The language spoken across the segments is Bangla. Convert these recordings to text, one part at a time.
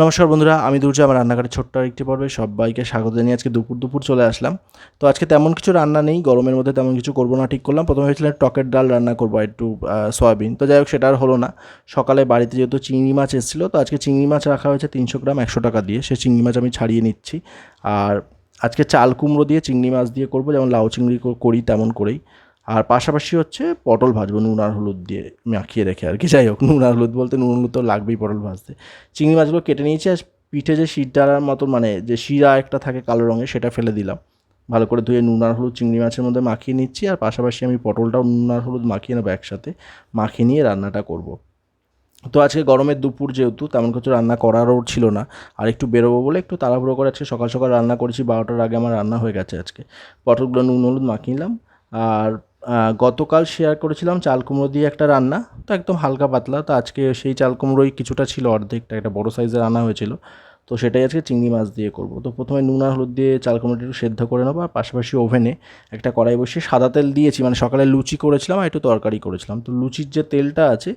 নমস্কার বন্ধুরা, আমি দুর্জয় আমার রান্নাঘরের ছোট্ট একটি পর্বে সবাইকে স্বাগত জানিয়ে আজকে দুপুর দুপুর চলে আসলাম। তো আজকে তেমন কিছু রান্না নেই, গরমের মধ্যে তেমন কিছু করব না, ঠিক করলাম। প্রথমে ভেবেছিলাম টকের ডাল রান্না করব একটু সয়াবিন। তো যাই হোক, সেটা আর হলো না। সকালে বাড়িতে যেহেতু চিংড়ি মাছ এসেছিল, তো আজকে চিংড়ি মাছ রাখা হয়েছে তিনশো গ্রাম, একশো টাকা দিয়ে। সেই চিংড়ি মাছ আমি ছাড়িয়ে নিচ্ছি। আর আজকে চাল কুমড়ো দিয়ে চিংড়ি মাছ দিয়ে করব, যেমন লাউ চিংড়ি করি তেমন করেই। আর পাশাপাশি হচ্ছে পটল ভাজবো, নুন আর হলুদ দিয়ে মাখিয়ে রেখে আর কি। যাই হোক, নুন আর হলুদ বলতে নুন হলুদ তো লাগবেই পটল ভাজতে। চিংড়ি মাছগুলো কেটে নিয়েছি আর পিঠে যে শিরটার মতন মানে যে শিরা একটা থাকে কালো রঙের, সেটা ফেলে দিলাম। ভালো করে ধুয়ে নুন আর হলুদ চিংড়ি মাছের মধ্যে মাখিয়ে নিচ্ছি আর পাশাপাশি আমি পটলটাও নুন আর হলুদ মাখিয়ে নেব একসাথে, মাখিয়ে নিয়ে রান্নাটা করব। তো আজকে গরমের দুপুর যেহেতু, তেমন কিছু রান্না করারও ছিল না। আর একটু বেরোবো বলে একটু তাড়াহুড়ো করে আজকে সকাল সকাল রান্না করেছি, বারোটার আগে আমার রান্না হয়ে গেছে আজকে। পটলগুলো নুন হলুদ মাখিয়ে নিলাম। আর গতকাল শেয়ার করেছিলাম চাল কুমড়ো দিয়ে একটা রান্না। তো একদম হালকা পাতলা। তো আজকে সেই চাল কুমড়োই কিছুটা ছিল অর্ধেকটা, একটা বড় সাইজের রান্না হয়েছিল। তো সেটাই আজকে চিংড়ি মাছ দিয়ে করব। তো প্রথমে নুন আর হলুদ দিয়ে চাল কুমড়োটা একটু সেদ্ধ করে নেব আর পাশাপাশি ওভেনে একটা কড়াই বসিয়ে সাদা তেল দিয়েছি। মানে সকালে লুচি করেছিলাম আর একটু তরকারি করেছিলাম। তো লুচির যে তেলটা আছে,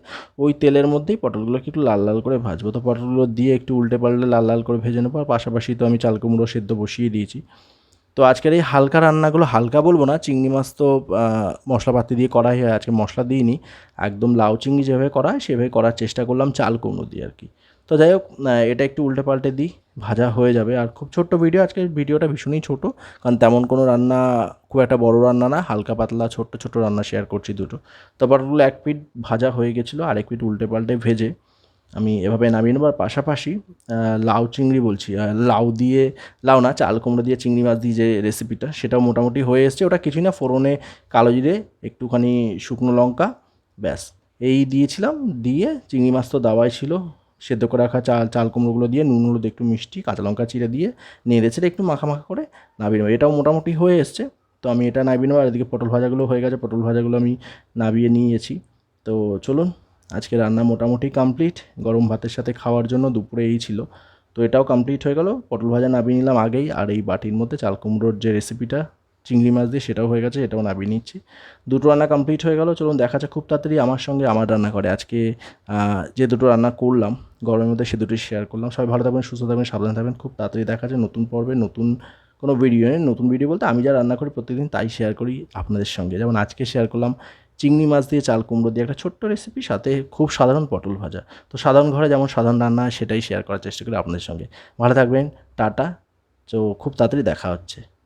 ওই তেলের মধ্যেই পটলগুলোকে একটু লাল লাল করে ভাজবো। তো পটলগুলো দিয়ে একটু উল্টে পাল্টে লাল লাল করে ভেজে নেব আর পাশাপাশি তো আমি চাল কুমড়ো সেদ্ধ বসিয়ে দিয়েছি। তো আজকের এই হালকা রান্নাগুলো হালকা বলব না, চিংড়ি মাছ তো মশলাপাতি দিয়ে করাই হয়, আজকে মশলা দিইনি, একদম লাউ চিংড়ি যেভাবে করা হয় সেভাবে করার চেষ্টা করলাম, চাল কুমড়ো দিয়ে আর কি। তো যাই হোক এটা একটু উল্টে পাল্টে দিই, ভাজা হয়ে যাবে, আর খুব ছোট্ট ভিডিও, আজকের ভিডিওটা ভীষণই ছোট, কারণ তেমন কোনো রান্না খুব একটা বড় রান্না না, হালকা পাতলা ছোট্ট ছোট্ট রান্না শেয়ার করছি দুটো। তো পটলগুলো এক পিঠ ভাজা হয়ে গেছিল আর এক পিঠ উল্টে পাল্টে ভেজে আমি এভাবে নামিয়ে নেব আর পাশাপাশি লাউ চিংড়ি বলছি। লাউ দিয়ে, লাউ না, চাল কুমড়ো দিয়ে চিংড়ি মাছ দিয়ে যে রেসিপিটা সেটাও মোটামুটি হয়ে এসছে। ওটা কিছুই না, ফোড়নে কালো জিরে, একটুখানি শুকনো লঙ্কা, ব্যাস। এই দিয়েছিলাম, দিয়ে চিংড়ি মাছ তো দাওয়াই ছিল। সেদ্ধ করে রাখা চাল চাল কুমড়োগুলো দিয়ে নুন, হলুদ, একটু মিষ্টি, কাঁচা লঙ্কা চিড়ে দিয়ে নেড়ে ছেড়ে একটু মাখা মাখা করে নাবিয়ে নেব। এটাও মোটামুটি হয়ে এসছে। তো আমি এটা নাবিয়ে নেব। আর এদিকে পটল ভাজাগুলো হয়ে গেছে। পটল ভাজাগুলো আমি নাবিয়ে নিয়েছি। তো চলুন আজকে রান্না মোটামুটি কমপ্লিট গরম ভাতের সাথে খাওয়ার জন্য দুপুরে এই ছিল। তো এটাও কমপ্লিট হয়ে গেল। পটল ভাজা নাবিয়ে নিলাম আগেই। আর এই বাটির মধ্যে চাল কুমড়োর যে রেসিপিটা চিংড়ি মাছ দিয়ে সেটাও হয়ে গেছে, এটাও নাবিয়ে নিচ্ছি। দুটো রান্না কমপ্লিট হয়ে গেল। চলুন দেখা যাক খুব তাড়াতাড়ি আমার সঙ্গে আমার রান্না করে। আজকে যে দুটো রান্না করলাম, গরমের মধ্যে সে দুটোই শেয়ার করলাম। সবাই ভালো থাকবেন, সুস্থ থাকবেন, সাবধানে থাকবেন। খুব তাড়াতাড়ি দেখা যায় নতুন পর্বে, নতুন কোনো ভিডিও নেই নতুন ভিডিও বলতে আমি যা রান্না করি প্রত্যেকদিন তাই শেয়ার করি আপনাদের সঙ্গে। যেমন আজকে শেয়ার করলাম চিংড়ি মাছ দিয়ে চাল কুমড়ো দিয়ে একটা ছোট্ট রেসিপি সাথে খুব সাধারণ পটল ভাজা। তো সাধারণ ঘরে যেমন সাধারণ রান্না হয়, সেটাই শেয়ার করার চেষ্টা করি আপনাদের সঙ্গে। ভালো থাকবেন, টাটা। তো খুব তাড়াতাড়ি দেখা হচ্ছে।